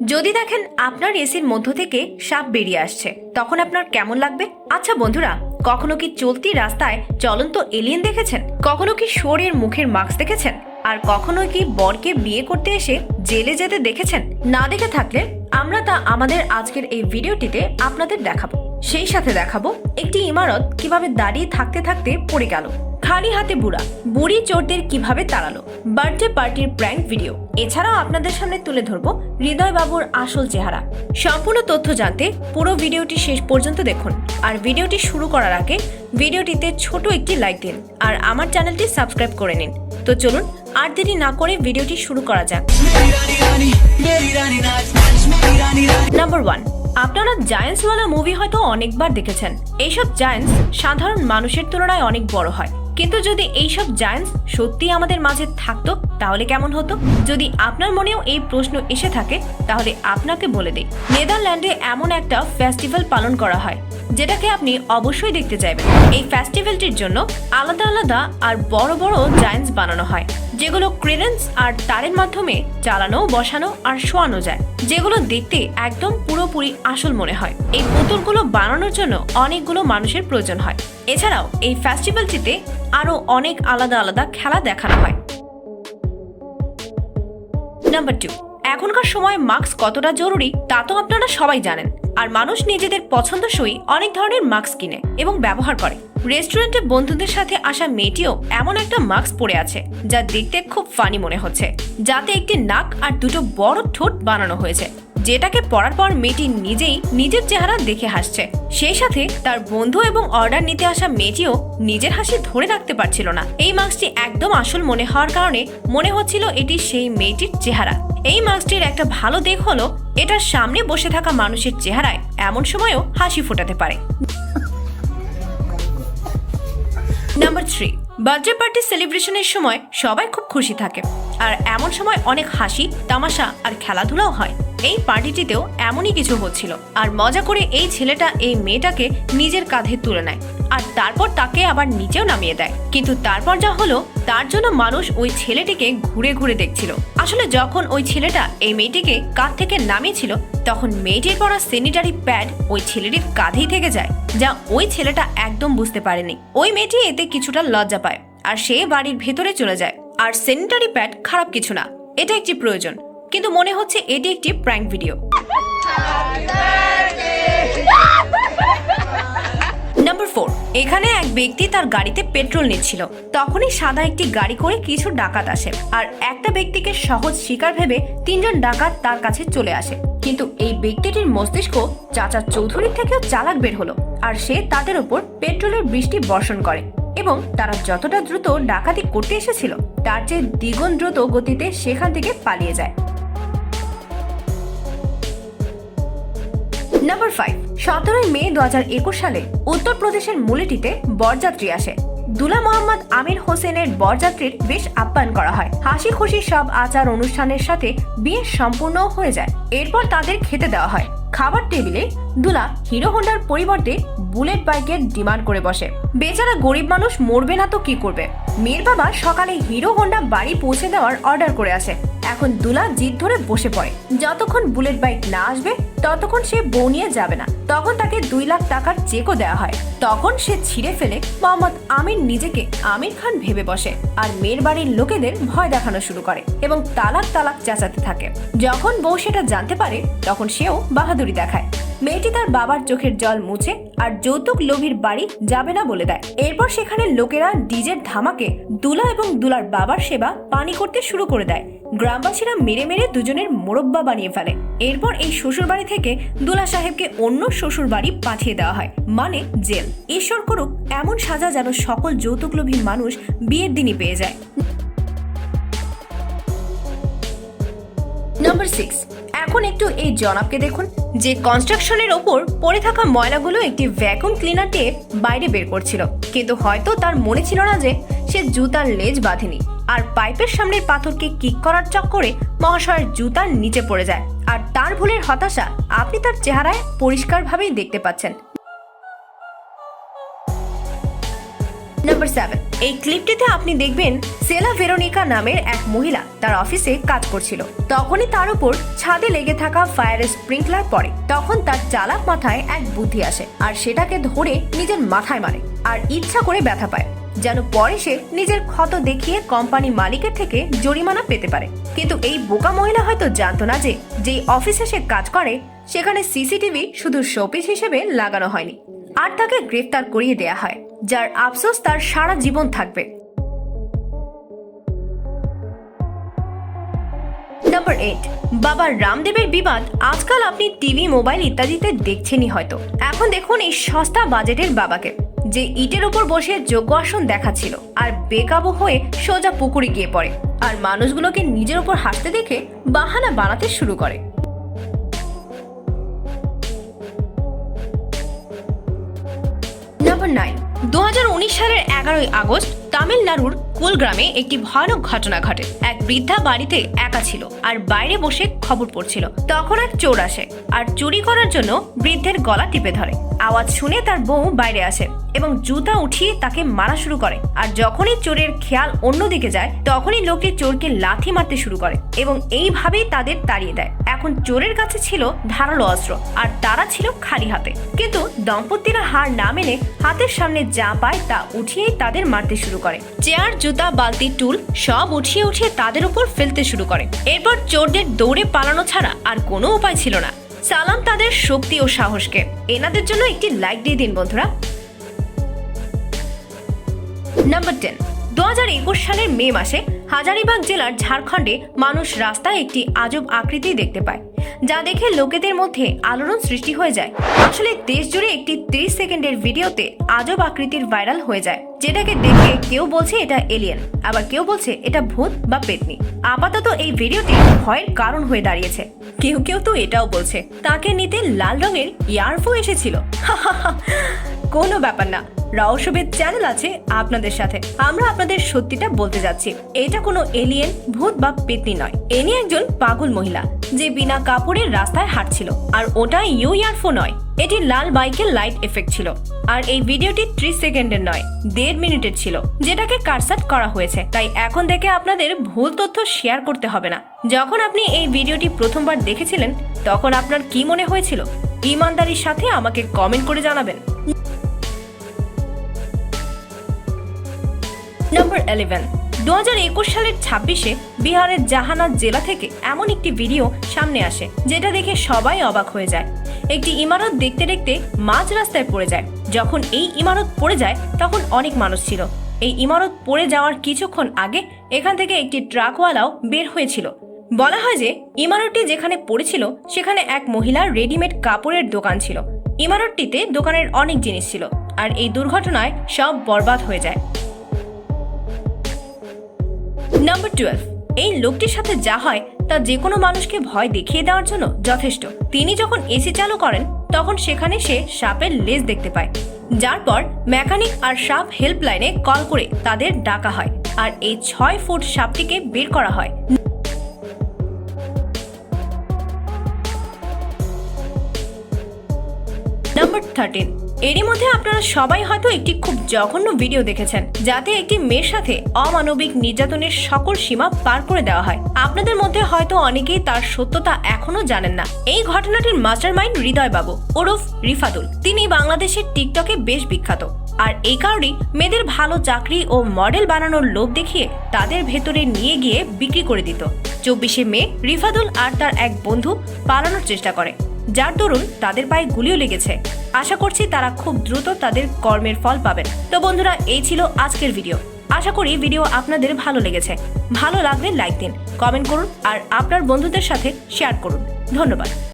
যদি দেখেন আপনার এসির মধ্য থেকে সাপ বেরিয়ে আসছে, তখন আপনার কেমন লাগবে? আচ্ছা বন্ধুরা, কখনো কি চলতি রাস্তায় চলন্ত এলিয়েন দেখেছেন? কখনো কি শোরের মুখের মাস্ক দেখেছেন? আর কখনো কি বরকে বিয়ে করতে এসে জেলে যেতে দেখেছেন? না দেখে থাকলে আমরা তা আমাদের আজকের এই ভিডিওটিতে আপনাদের দেখাবো। সেই সাথে দেখাবো একটি ইমারত কীভাবে দাঁড়িয়ে থাকতে থাকতে পড়ে গেল। খালি হাতে বুড়া। বুড়ি চোরদের কীভাবে তাড়ালো? বার্থডে পার্টির প্র্যাঙ্ক ভিডিও। এছাড়াও আপনাদের সামনে তুলে ধরবো হৃদয় বাবুর আসল চেহারা। সম্পূর্ণ তথ্য জানতে পুরো ভিডিওটি শেষ পর্যন্ত দেখুন। আর ভিডিওটি শুরু করার আগে ভিডিওটিতে ছোট একটি লাইক দিন আর আমার চ্যানেলটি সাবস্ক্রাইব করে নিন। তো চলুন, আর দেরি না করে ভিডিওটি শুরু করা যাক। নাম্বার ওয়ান আপনারা জায়েন্টসওয়ালা মুভি হয়তো অনেকবার দেখেছেন। এইসব জায়েন্টস সাধারণ মানুষের তুলনায় অনেক বড় হয়। কিন্তু যদি এইসব জায়েন্টস সত্যি আমাদের মাঝে থাকতো তাহলে কেমন হতো? যদি আপনার মনেও এই প্রশ্ন এসে থাকে, তাহলে আপনাকে বলে দিই, নেদারল্যান্ডে এমন একটা ফেস্টিভ্যাল পালন করা হয়, যেটাকে আপনি অবশ্যই দেখতে চাইবেন। এই ফেস্টিভ্যালটির জন্য আলাদা আলাদা আর বড় বড় জায়েন্টস বানানো হয়, যেগুলো ক্রেডেন্স আর তারের মাধ্যমে চালানো, বসানো আর শোয়ানো যায়, যেগুলো দেখতে একদম পুরোপুরি আসল মনে হয়। এই পুতুলগুলো বানানোর জন্য অনেকগুলো মানুষের প্রয়োজন হয়। এছাড়াও এই ফেস্টিভ্যালটিতে আরও অনেক আলাদা আলাদা খেলা দেখানো হয়। নাম্বার টু এখনকার সময় মাস্ক কতটা জরুরি, তা তো আপনারা সবাই জানেন। আর মানুষ নিজেদের পছন্দসই অনেক ধরনের মাস্ক কিনে এবং ব্যবহার করে। রেস্টুরেন্টে বন্ধুদের সাথে আসা মেয়েটিও এমন একটা মাস্ক পরে আছে, যা দেখতে খুব ফানি মনে হচ্ছে, যাতে একটি নাক আর দুটো বড় ঠোঁট বানানো হয়েছে। যেটাকে পরার পর মেয়েটি নিজেই নিজের চেহারা দেখে হাসছে। সেই সাথে তার বন্ধু এবং অর্ডার নিতে আসা মেয়েটিও নিজের হাসি ধরে রাখতে পারছিল না। এই মাস্কটি একদম আসল মনে হওয়ার কারণে মনে হচ্ছিল এটি সেই মেয়েটির চেহারা। এই মাস্কটির একটা ভালো দিক হলো, এটার সামনে বসে থাকা মানুষের চেহারায় এমন সময়ও হাসি ফোটাতে পারে। নাম্বার থ্রি বার্থডে পার্টি সেলিব্রেশনের সময় সবাই খুব খুশি থাকে। আর এমন সময় অনেক হাসি, তামাশা আর খেলাধুলাও হয়। এই পার্টিটিতেও এমনই কিছু হচ্ছিল। আর মজা করে এই ছেলেটা এই মেয়েটাকে নিজের কাঁধে তুলে নেয়। আর তারপর তাকে আবার নিচেও নামিয়ে দেয়। কিন্তু তারপর যা হলো, তার জন্য মানুষ ওই ছেলেটিকে ঘুরে ঘুরে দেখছিল। আসলে যখন ওই ছেলেটা এই মেয়েটিকে কাঁধ থেকে নামিয়েছিল, তখন মেয়েটির পরা স্যানিটারি প্যাড ওই ছেলেটির কাঁধেই থেকে যায়, যা ওই ছেলেটা একদম বুঝতে পারেনি। ওই মেয়েটি এতে কিছুটা লজ্জা পায়, আর সে বাড়ির ভেতরে চলে যায়। আর স্যানিটারি প্যাড খারাপ কিছু না, এটা একটি প্রয়োজন। কিন্তু মনে হচ্ছে এটি একটি প্র্যাঙ্ক ভিডিও নাম্বার ফোর এখানে এক ব্যক্তি তার গাড়িতে পেট্রোল নিচ্ছিল। তখনই সাদা একটি গাড়ি করে কিছু ডাকাত আসে আর একটা ব্যক্তিকে সহজ শিকার ভেবে তিনজন ডাকাত তার কাছে চলে আসে। কিন্তু এই ব্যক্তিটির মস্তিষ্ক চাচা চৌধুরীর থেকেও চালাক বের হলো আর সে তাদের উপর পেট্রোলের বৃষ্টি বর্ষণ করে এবং তারা যতটা দ্রুত ডাকাতি করতে এসেছিল, তার চেয়ে দ্বিগুণ দ্রুত গতিতে সেখান থেকে পালিয়ে যায়। নাম্বার ফাইভ সতেরোই মে দু হাজার একুশ সালে উত্তরপ্রদেশের মুলিটিতে বরযাত্রী আসে। দুলা মোহাম্মদ আমির হোসেনের বরযাত্রীর বেশ আপ্যায়ন করা হয়। হাসি খুশি সব আচার অনুষ্ঠানের সাথে বিয়ে সম্পূর্ণ হয়ে যায়। এরপর তাদের খেতে দেওয়া হয়। খাবার টেবিলে দুলা হিরো হোন্ডার পরিবর্তে বুলেট বাইকের ডিমান্ড করে বসে। বেচারা গরিব মানুষ মরবে না তো কি করবে? মেয়ের বাবা সকালে হিরো হোন্ডা বাড়ি পৌঁছে দেওয়ার অর্ডার করে আসে। এখন দুলা জিদ ধরে বসে পড়ে। যতক্ষণ বুলেট বাইক না আসবে, ততক্ষণ সে বউ নিয়ে যাবে না। তখন তাকে দুই লাখ টাকার চেকও দেওয়া হয়। তখন সে ছিঁড়ে ফেলে মোহাম্মদ আমির নিজেকে আমির খান ভেবে বসে। আর মেয়ের বাড়ির লোকেদের ভয় দেখানো শুরু করে এবং তালাক তালাক চেঁচাতে থাকে। যখন বউ সেটা জানতে পারে, তখন সেও বাহাদুরি দেখায়। মেয়েটি তার বাবার চোখের জল মুছে আর যৌতুক লোভীর বাড়ি যাবে না বলে দেয়। এরপর সেখানে লোকেরা ডিজের ধামাকে দুলা এবং দুলার বাবার সেবা পানি করতে শুরু করে দেয়। গ্রামবাসীরা মেরে মেরে দুজনের মোরব্বা বানিয়ে ফেলে। এরপর এই শ্বশুর বাড়ি থেকে দুলা সাহেবকে অন্য শ্বশুর বাড়ি পাঠিয়ে দেওয়া হয় মানে জেল। ঈশ্বর করুক, এমন সাজা যেন সকল যৌতুকলোভী মানুষ বিয়ের দিনই পেয়ে যায়। নাম্বার সিক্স এখন একটু এই জনাবকে দেখুন, যে কনস্ট্রাকশনের ওপর পড়ে থাকা ময়লাগুলো একটি ভ্যাকুম ক্লিনার দিয়ে বাইরে বের করছিল। কিন্তু হয়তো তার মনে ছিল না যে সে জুতার লেজ বাঁধেনি। আর পাইপের সামনের পাথরকে কিক করার চক্করে মহাশয়ের জুতার নিচে পড়ে যায়। আর তার ভুলের হতাশা আপনি তার চেহারায় পরিষ্কারভাবেই দেখতে পাচ্ছেন। নাম্বার সেভেন এই ক্লিপটিতে আপনি দেখবেন সেলা ভেরোনিকা নামের এক মহিলা তার অফিসে কাজ করছিল। তখনই তার উপর ছাদে লেগে থাকা ফায়ারের স্প্রিংকলার পড়ে। তখন তার চালাক মাথায় এক বুদ্ধি আসে আর সেটাকে ধরে নিজের মাথায় মারে আর ইচ্ছা করে ব্যথা পায়। যেন পরে সে নিজের ক্ষত দেখিয়ে কোম্পানি মালিকের থেকে জরিমানা পেতে পারে। কিন্তু এই বোকা মহিলা হয়তো জানতো না যে যেই অফিসে সে কাজ করে, সেখানে সিসিটিভি শুধু শোপিস হিসেবে লাগানো হয়নি। আর তাকে গ্রেফতার করিয়ে দেয়া হয়। যার আফসোস তার সারা জীবন থাকবে। নাম্বার এইট বাবা রামদেবের বিবাদ আজকাল আপনি টিভি, মোবাইল ইত্যাদিতে দেখছেনই হয়তো। এখন দেখুন এই সস্তা বাজেটের বাবাকে, যে ইটের উপর বসে যোগ্য আসন দেখাচ্ছিল আর বেকাবু হয়ে সোজা পুকুরে গিয়ে পড়ে। আর মানুষগুলোকে নিজের উপর হাসতে দেখে বাহানা বানাতে শুরু করে। নাম্বার নাইন দু হাজার উনিশ সালের এগারোই আগস্ট তামিলনাড়ুর কুলগ্রামে একটি ভয়ানক ঘটনা ঘটে। এক বৃদ্ধা বাড়িতে একা ছিল আর বাইরে বসে খবর পড়ছিল। তখন এক চোর আসে আর চুরি করার জন্য বৃদ্ধের গলা টিপে ধরে। আওয়াজ শুনে তার বউ বাইরে আসে এবং জুতা উঠিয়ে তাকে মারা শুরু করে। আর যখনই চোরের খেয়াল অন্যদিকে যায়, তখনই লোকটি চোরকে লাথি মারতে শুরু করে এবং এইভাবেই তাদের তাড়িয়ে দেয়। এখন চোরের কাছে ছিল ধারালো অস্ত্র আর তারা ছিল খালি হাতে। কিন্তু দম্পতিরা হার না মেনে হাতের সামনে যা পায় তা উঠিয়েই তাদের মারতে শুরু করে। চেয়ার জুতা, বালতি, টুল সব উঠিয়ে উঠিয়ে তাদের উপর ফেলতে শুরু করে। এরপর চোরদের দৌড়ে পালানো ছাড়া আর কোনো উপায় ছিল না। সালাম তাদের শক্তি ও সাহসকে। এনাদের জন্য একটি লাইক দিয়ে দিন, বন্ধুরা। নাম্বার টেন দু হাজার একুশ সালের মে মাসে হাজারিবাগ জেলার ঝাড়খণ্ডে মানুষ রাস্তায় একটি আজব আকৃতি দেখতে পায়। যা দেখে লোকেদের মধ্যে আলোড়ন সৃষ্টি হয়ে যায়। আসলে দেশ জুড়ে একটি 30 সেকেন্ডের ভিডিওতে আজব আকৃতির ভাইরাল হয়ে যায়, যেটাকে দেখে কেউ বলছে এটা এলিয়েন আবার কেউ বলছে এটা ভূত বা পেতনি। আপাতত এই ভিডিওটি ভয়ের কারণ হয়ে দাঁড়িয়েছে। কেউ কেউ তো এটাও বলছে, তাকে নিতে লাল রঙের ইয়ারফো এসেছিল। কোনো ব্যাপার না রহস্যবেদ চ্যানেল আছে আপনাদের সাথে। আমরা আপনাদের সত্যিটা বলতে যাচ্ছি, এটা কোনো এলিয়েন ভূত বা পেতনি নয়। এনি একজন পাগল মহিলা যে বিনা কাপড়ের রাস্তায় হাঁটছিল। আর ওটা ইউ ইয়ারফো নয়, এটি লাল বাইকের লাইট এফেক্ট ছিল। আর এই ভিডিওটি ত্রিশ সেকেন্ডের নয়, দেড় মিনিটের ছিল, যেটাকে কাটসাট করা হয়েছে। তাই এখন থেকে আপনাদের ভুল তথ্য শেয়ার করতে হবে না। যখন আপনি এই ভিডিওটি প্রথমবার দেখেছিলেন, তখন আপনার কি মনে হয়েছিল? ইমানদারির সাথে আমাকে কমেন্ট করে জানাবেন। নাম্বার ইলেভেন দু হাজার একুশ সালের ছাব্বিশে বিহারের জাহানাত জেলা থেকে এমন একটি ভিডিও সামনে আসে, যেটা দেখে সবাই অবাক হয়ে যায়। একটি ইমারত দেখতে দেখতে মাঝ রাস্তায় পড়ে যায়। যখন এই ইমারত পড়ে যায়, তখন অনেক মানুষ ছিল। এই ইমারত পড়ে যাওয়ার কিছুক্ষণ আগে এখান থেকে একটি ট্রাকওয়ালাও বের হয়েছিল। বলা হয় যে, ইমারতটি যেখানে পড়েছিল, সেখানে এক মহিলার রেডিমেড কাপড়ের দোকান ছিল। ইমারতটিতে দোকানের অনেক জিনিস ছিল, আর এই দুর্ঘটনায় সব বরবাদ হয়ে যায়। নাম্বার টুয়েলভ এই লোকটির সাথে যা হয় তা যে কোনো মানুষকে ভয় দেখিয়ে দেওয়ার জন্য যথেষ্ট। তিনি যখন এসি চালু করেন, তখন সেখানে সে সাপের লেজ দেখতে পায়। যার পর মেকানিক আর সাপ হেল্পলাইনে কল করে তাদের ডাকা হয় আর এই ছয় ফুট সাপটিকে বের করা হয়। নাম্বার থার্টিন এরই মধ্যে আপনারা সবাই হয়তো একটি খুব জঘন্য ভিডিও দেখেছেন, যাতে একটি মেয়ের সাথে অমানবিক নির্যাতনের সকল সীমা পার করে দেওয়া হয়। আপনাদের মধ্যে হয়তো অনেকেই তার সত্যতা এখনও জানেন না। এই ঘটনাটির মাস্টারমাইন্ড হৃদয় বাবু ওরফ রিফাদুল তিনি বাংলাদেশের টিকটকে বেশ বিখ্যাত। আর এই কারণেই মেয়েদের ভালো চাকরি ও মডেল বানানোর লোভ দেখিয়ে তাদের ভেতরে নিয়ে গিয়ে বিক্রি করে দিত। চব্বিশে মে রিফাদুল আর তার এক বন্ধু পালানোর চেষ্টা করে। যার দরুন তাদের পায়ে গুলিও লেগেছে। আশা করছি তারা খুব দ্রুত তাদের কর্মের ফল পাবেন। তো বন্ধুরা, এই ছিল আজকের ভিডিও। আশা করি ভিডিও আপনাদের ভালো লেগেছে। ভালো লাগলে লাইক দিন, কমেন্ট করুন আর আপনার বন্ধুদের সাথে শেয়ার করুন। ধন্যবাদ।